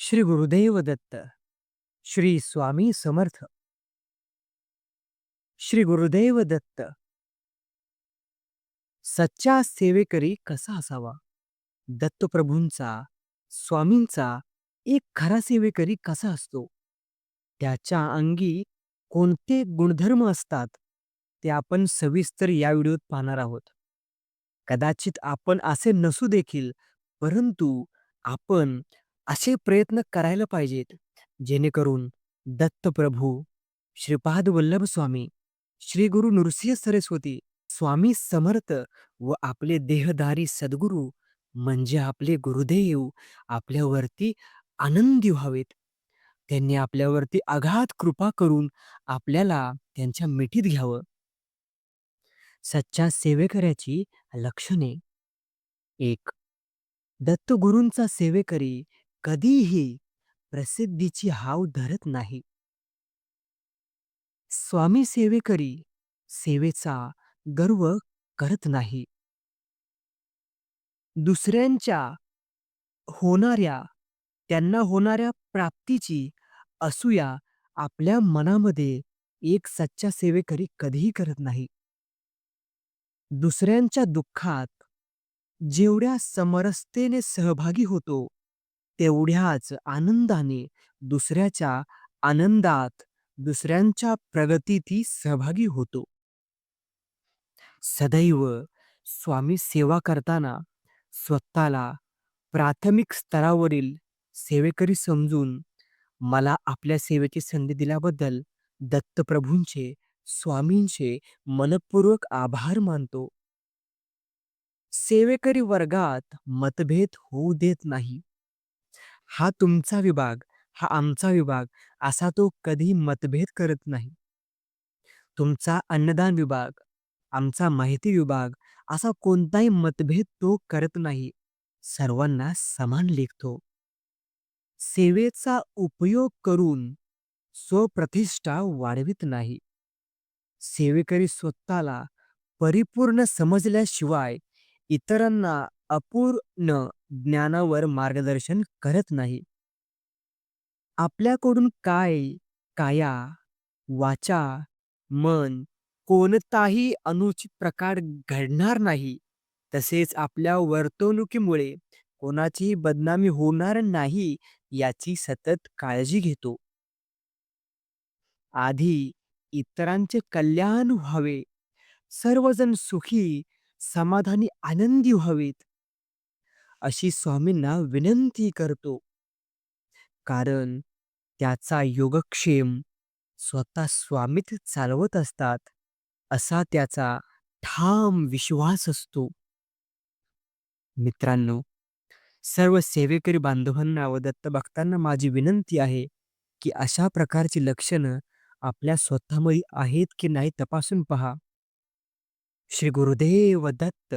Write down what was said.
श्री गुरुदेव दत्त श्री स्वामी समर्थ. श्री गुरुदेव दत्त. सच्चा सेवेकरी कसा असावा? दत्तप्रभूंचा स्वामींचा एक खरा सेवेकरी कसा असतो? त्याच्या अंगी कोणते गुणधर्म असतात ते आपण सविस्तर या व्हिडिओत पाहणार आहोत. कदाचित आपण असे नसू देखील परंतु आपण असे प्रयत्न करायला पाहिजेत. जेणेकरून दत्तप्रभू श्रीपाद वल्लभ स्वामी श्री गुरु नृसिंह सरस्वती स्वामी समर्थ व आपले देहधारी सद्गुरू म्हणजे आपले गुरुदेव आपल्यावरती आनंदी व्हावेत. त्यांनी आपल्यावरती अघात कृपा करून आपल्याला त्यांच्या मिठीत घ्यावं. सच्चा सेवेकऱ्याची लक्षणे. एक दत्तगुरूंचा सेवेकरी कधीही प्रसिद्धीची हाव धरत नाही. स्वामी सेवेकरी सेवेचा गर्व करत नाही. दुसऱ्यांच्या होणाऱ्या त्यांना होणाऱ्या प्राप्तीची असूया आपल्या मनामध्ये एक सच्चा सेवेकरी कधीही करत नाही. दुसऱ्यांच्या दुःखात जेवढ्या समरसतेने सहभागी होतो तेवढ्याच आनंदाने दुसऱ्याच्या आनंदात दुसऱ्यांच्या प्रगतीतही सहभागी होतो. सदैव स्वामी सेवा करताना स्वतःला प्राथमिक स्तरावरील सेवेकरी समजून मला आपल्या सेवेची संधी दिल्याबद्दल दत्तप्रभूंचे स्वामींचे मनपूर्वक आभार मानतो. सेवेकरी वर्गात मतभेद होऊ देत नाही. हा तुमचा विभाग हा आमचा विभाग असा तो कधी मतभेद करत नाही. तुमचा अन्नदान विभाग आमचा माहिती विभाग असा कोणताही मतभेद तो करत नाही. सर्वांना समान लेखतो. सेवेचा उपयोग करून स्वप्रतिष्ठा वाढवित नाही. सेवेकरी स्वतःला परिपूर्ण समजल्याशिवाय इतरांना अपूर्ण ज्ञानावर मार्गदर्शन करत नाही. आपल्याकडून काय काया वाचा मन कोणताही अनुचित प्रकार घडणार नाही. तसेच आपल्या वर्तणुकीमुळे कोणाचीही बदनामी होणार नाही याची सतत काळजी घेतो. आधी इतरांचे कल्याण व्हावे. सर्वजण सुखी समाधानी आनंदी व्हावेत. अशी स्वामींना विनंती करतो. कारण त्याचा योगक्षेम स्वतः स्वामीत चालवत असतात असा त्याचा ठाम विश्वास असतो. मित्रांनो सर्व सेवेकरी बांधवांना व दत्त भक्तांना माझी विनंती आहे की अशा प्रकारची लक्षणं आपल्या स्वतःमध्ये आहेत की नाही तपासून पहा. श्री गुरुदेव दत्त